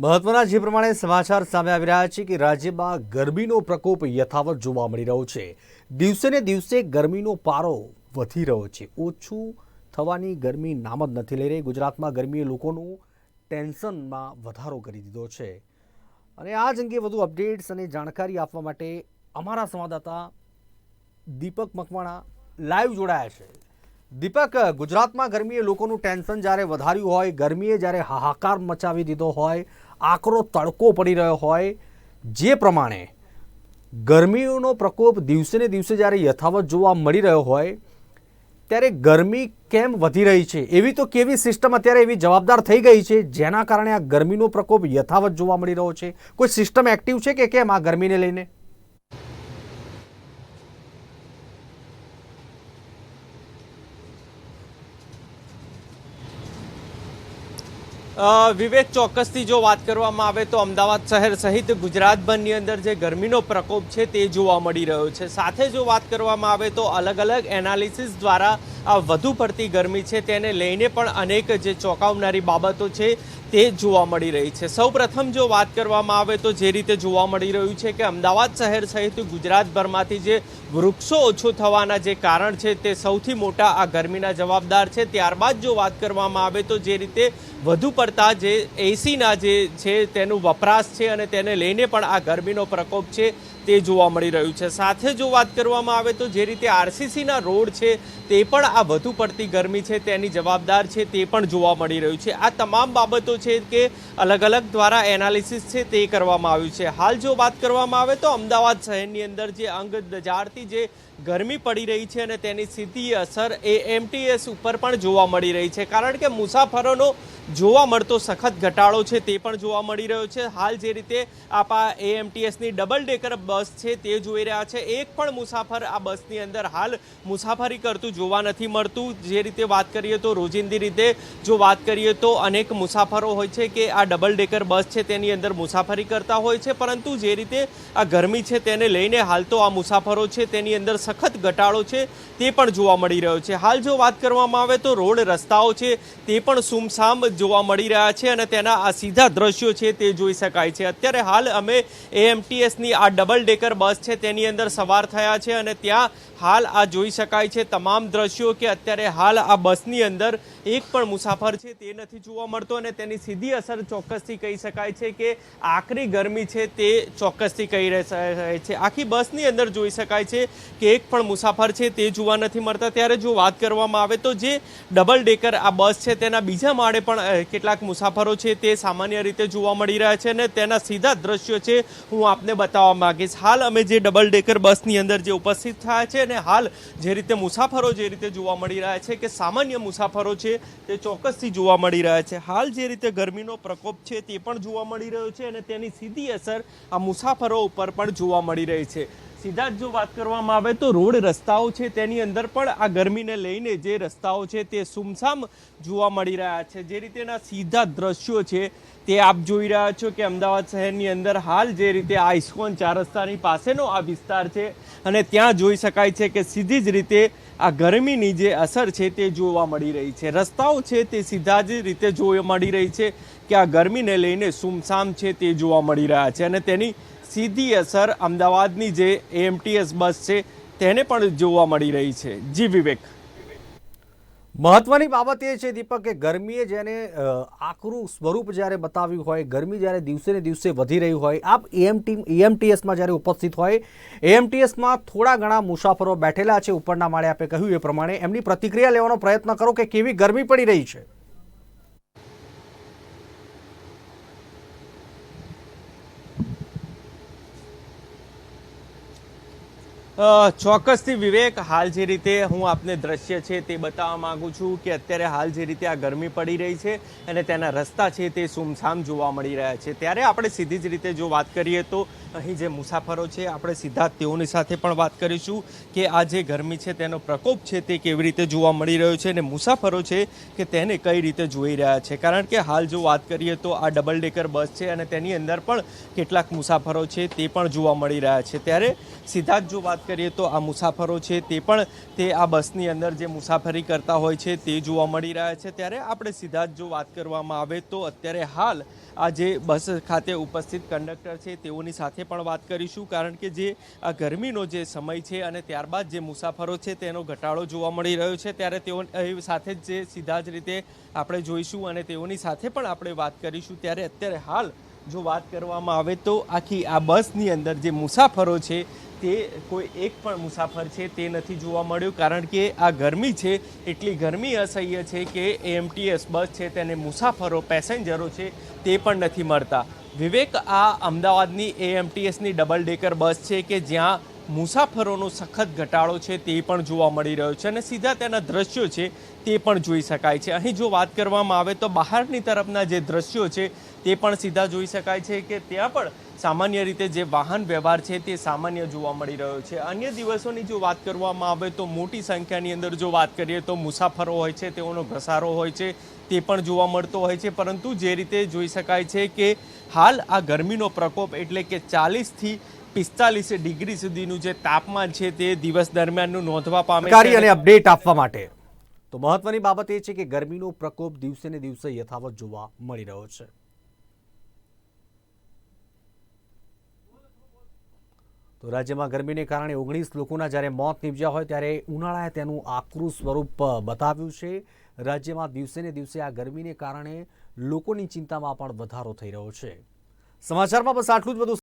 મહત્વના જે પ્રમાણે સમાચાર સામે આવી રહ્યા છે કે રાજ્યમાં ગરમીનો પ્રકોપ યથાવત જોવા મળી રહ્યો છે. દિવસે ને દિવસે ગરમીનો પારો વધી રહ્યો છે. ઓછું થવાની ગરમી નામ જ નથી લઈ રહી. ગુજરાતમાં ગરમીએ લોકોનું ટેન્શનમાં વધારો કરી દીધો છે. અને આ જ અંગે વધુ અપડેટ્સ અને જાણકારી આપવા માટે અમારા સંવાદદાતા દીપક મકવાણા લાઈવ જોડાયા છે. દીપક, ગુજરાતમાં ગરમીએ લોકોનું ટેન્શન જ્યારે વધાર્યું હોય, ગરમીએ જ્યારે હાહાકાર મચાવી દીધો હોય આકરો તડકો પડી રહ્યો હોય જે પ્રમાણે ગરમીનો પ્રકોપ દિવસે ને દિવસે જ્યારે યથાવત જોવા મળી રહ્યો હોય, ત્યારે ગરમી કેમ વધી રહી છે? એવી તો કેવી સિસ્ટમ અત્યારે એવી જવાબદાર થઈ ગઈ છે જેના કારણે આ ગરમીનો પ્રકોપ યથાવત જોવા મળી રહ્યો છે? કોઈ સિસ્ટમ એક્ટિવ છે કે કેમ આ ગરમીને લઈને? વિવેક ચોક્કસથી જો વાત કરવામાં આવે તો અમદાવાદ શહેર સહિત ગુજરાતભરની અંદર જે ગરમીનો પ્રકોપ છે તે જોવા મળી રહ્યો છે. સાથે જો વાત કરવામાં આવે તો અલગ અલગ એનાલિસિસ દ્વારા આ વધુ પડતી ગરમી છે તેને લઈને પણ અનેક જે ચોંકાવનારી બાબતો છે તે જોવા મળી રહી છે. સૌ પ્રથમ જો વાત કરવામાં આવે તો જે રીતે જોવા મળી રહ્યું છે કે અમદાવાદ શહેર સહિત ગુજરાતભરમાંથી જે વૃક્ષો ઓછું થવાના જે કારણ છે તે સૌથી મોટા આ ગરમીના જવાબદાર છે. ત્યારબાદ જો વાત કરવામાં આવે તો જે રીતે વધુ પડતા જે એસીના જે છે તેનું વપરાશ છે અને તેને લઈને પણ આ ગરમીનો પ્રકોપ છે તે જોવા મળી રહ્યું છે. સાથે જો વાત કરવામાં આવે તો જે રીતે આરસીસીના રોડ છે તે પણ આ વધુ પડતી ગરમી છે, તેની જવાબદાર છે તે પણ જોવા મળી રહ્યું છે. આ તમામ બાબતો છે કે અલગ અલગ દ્વારા એનાલિસિસ છે તે કરવામાં આવ્યું છે. હાલ જો વાત કરવામાં આવે તો અમદાવાદ શહેરની અંદર જે અંગ જાળતી જે ગરમી પડી રહી છે અને તેની સીધી અસર એ એમટીએસ ઉપર પણ જોવા મળી રહી છે. કારણ કે મુસાફરોનો જોવા મળતો સખત ઘટાડો છે તે પણ જોવા મળી રહ્યો છે. હાલ જે રીતે આપા એ એએમટીએસની ડબલ ડેકર બસ છે તે જોઈ રહ્યા છે. એક પણ મુસાફર આ બસની અંદર હાલ મુસાફરી કરતું જોવા નથી મળતું. જે રીતે વાત કરીએ તો રોજિંદી રીતે જો વાત કરીએ તો અનેક મુસાફરો હોય છે કે આ ડબલ ડેકર બસ છે તેની અંદર મુસાફરી કરતા હોય છે. પરંતુ જે રીતે આ ગરમી છે તેને લઈને હાલ તો આ મુસાફરો છે તેની અંદર સખત ઘટાડો છે તે પણ જોવા મળી રહ્યો છે. હાલ જો વાત કરવામાં આવે તો રોડ રસ્તાઓ છે તે પણ સુમસામ જોવા મળી રહ્યા છે અને તેના આ સીધા દ્રશ્યો છે તે જોઈ શકાય છે. અત્યારે હાલ અમે એએમટીએસની આ ડબલ ડેકર બસ છે તેની અંદર સવાર થયા છે અને ત્યાં હાલ આ જોઈ શકાય છે તમામ દ્રશ્યો કે અત્યારે હાલ આ બસની અંદર એક પણ મુસાફર છે તે નથી જોવા મળતો અને તેની સીધી અસર ચોક્કસથી કહી શકાય છે કે આકરી ગરમી છે તે ચોક્કસથી કહી રહે છે. આખી બસની અંદર જોઈ શકાય છે કે એક પણ મુસાફર છે તે જોવા નથી મળતા. ત્યારે જો વાત કરવામાં આવે તો જે ડબલ ડેકર આ બસ છે તેના બીજા માળે પણ કેટલાક મુસાફરો છે તે સામાન્ય રીતે જોવા મળી રહ્યા છે અને તેના સીધા દ્રશ્યો છે હું આપને બતાવવા માગીશ. હાલ અમે જે ડબલ ડેકર બસની અંદર જે ઉપસ્થિત થયા છે અને હાલ જે રીતે મુસાફરો જે રીતે જોવા મળી રહ્યા છે કે સામાન્ય મુસાફરો છે તે ચોક્કસથી જોવા મળી રહ્યા છે. હાલ જે રીતે ગરમીનો પ્રકોપ છે તે પણ જોવા મળી રહ્યો છે અને તેની સીધી અસર આ મુસાફરો ઉપર પણ જોવા મળી રહી છે. સીધા જ જો વાત કરવામાં આવે તો રોડ રસ્તાઓ છે તેની અંદર પણ આ ગરમીને લઈને જે રસ્તાઓ છે તે સુમસામ જોવા મળી રહ્યા છે. જે રીતેના સીધા દ્રશ્યો છે તે આપ જોઈ રહ્યા છો કે અમદાવાદ શહેરની અંદર હાલ જે રીતે આ ઇસ્કોન ચાર રસ્તાની પાસેનો આ વિસ્તાર છે અને ત્યાં જોઈ શકાય છે કે સીધી જ રીતે આ ગરમીની જે અસર છે તે જોવા મળી રહી છે. રસ્તાઓ છે તે સીધા જ રીતે જોવા મળી રહી છે કે આ ગરમીને લઈને સુમસામ છે તે જોવા મળી રહ્યા છે અને તેની સીધી અસર અમદાવાદની જે એએમટીએસ બસ છે, તેને પણ જોવા મળી રહી છે. જી વિવેક. મહત્વની બાબત એ છે દીપક કે ગરમીએ જેને આકરું સ્વરૂપ જ્યારે બતાવ્યું હોય, ગરમી જ્યારે દિવસે ને દિવસે વધી રહી હોય, આપ એએમટી એએમટીએસમાં જ્યારે ઉપસ્થિત હોય એએમટીએસમાં થોડા ઘણા મુસાફરો બેઠેલા છે ઉપરના માળે આપે કહ્યું એ પ્રમાણે, એમની પ્રતિક્રિયા લેવાનો પ્રયત્ન કરો કે કેવી ગરમી પડી રહી છે. ચોક્કસથી વિવેક, હાલ જે રીતે હું આપને દ્રશ્ય છે તે બતાવવા માગું છું કે અત્યારે હાલ જે રીતે આ ગરમી પડી રહી છે અને તેના રસ્તા છે તે સુમસામ જોવા મળી રહ્યા છે. ત્યારે આપણે સીધી જ રીતે જો વાત કરીએ તો અહીં જે મુસાફરો છે, આપણે સીધા તેઓની સાથે પણ વાત કરીશું કે આ જે ગરમી છે તેનો પ્રકોપ છે તે કેવી રીતે જોવા મળી રહ્યો છે અને મુસાફરો છે કે તેને કઈ રીતે જોઈ રહ્યા છે. કારણ કે હાલ જો વાત કરીએ તો આ ડબલ ડેકર બસ છે અને તેની અંદર પણ કેટલાક મુસાફરો છે તે પણ જોવા મળી રહ્યા છે. ત્યારે સીધા જ જો વાત કરીએ તો આ મુસાફરો છે તે પણ તે આ બસની અંદર જે મુસાફરી કરતા હોય છે તે જોવા મળી રહ્યા છે. ત્યારે આપણે સીધા જ જો વાત કરવામાં આવે તો અત્યારે હાલ આ જે બસ ખાતે ઉપસ્થિત કંડક્ટર છે તેઓની સાથે પણ વાત કરીશું. કારણ કે જે આ ગરમીનો જે સમય છે અને ત્યારબાદ જે મુસાફરો છે તેનો ઘટાડો જોવા મળી રહ્યો છે. ત્યારે તેઓ સાથે જ જે સીધા જ રીતે આપણે જોઈશું અને તેઓની સાથે પણ આપણે વાત કરીશું. ત્યારે અત્યારે હાલ જો વાત કરવામાં આવે તો આખી આ બસની અંદર જે મુસાફરો છે તે કોઈ એક પણ મુસાફર છે તે નથી જોવા મળ્યું, કારણ કે આ ગરમી છે, એટલી ગરમી અસહ્ય છે કે એએમટીએસ બસ છે તેને મુસાફરો, પેસેન્જરો છે તે પણ નથી મળતા. વિવેક, આ અમદાવાદની એએમટીએસની ડબલ ડેકર બસ છે કે જ્યાં મુસાફરોનો સખત ઘટાડો છે તે પણ જોવા મળી રહ્યો છે અને સીધા તેના દ્રશ્યો છે તે પણ જોઈ શકાય છે. અહીં જો વાત કરવામાં આવે તો બહારની તરફના જે દ્રશ્યો છે તે પણ સીધા જોઈ શકાય છે કે ત્યાં પણ સામાન્ય રીતે જે વાહન વ્યવહાર છે તે સામાન્ય જોવા મળી રહ્યો છે. અન્ય દિવસોની જો વાત કરવામાં આવે તો મોટી સંખ્યાની અંદર જો વાત કરીએ તો મુસાફરો હોય છે, તેઓનો ઘસારો હોય છે, તે પણ જોવા મળતો હોય છે. પરંતુ જે રીતે જોઈ શકાય છે કે હાલ આ ગરમીનો પ્રકોપ એટલે કે ચાલીસથી પિસ્તાલીસ ડિગ્રી સુધીનું જે તાપમાન છે તે દિવસ દરમિયાનનું નોંધવા પામે છે અને અપડેટ આપવા માટે. તો મહત્વની બાબત એ છે કે ગરમીનો પ્રકોપ દિવસે ને દિવસે યથાવત જોવા મળી રહ્યો છે. તો રાજ્યમાં ગરમીને કારણે ઓગણીસ લોકોના જ્યારે મોત નીપજ્યા હોય ત્યારે ઉનાળાએ તેનું આકરું સ્વરૂપ બતાવ્યું છે. રાજ્યમાં દિવસે ને દિવસે આ ગરમીને કારણે લોકોની ચિંતામાં પણ વધારો થઈ રહ્યો છે. સમાચારમાં બસ આટલું જ. બધું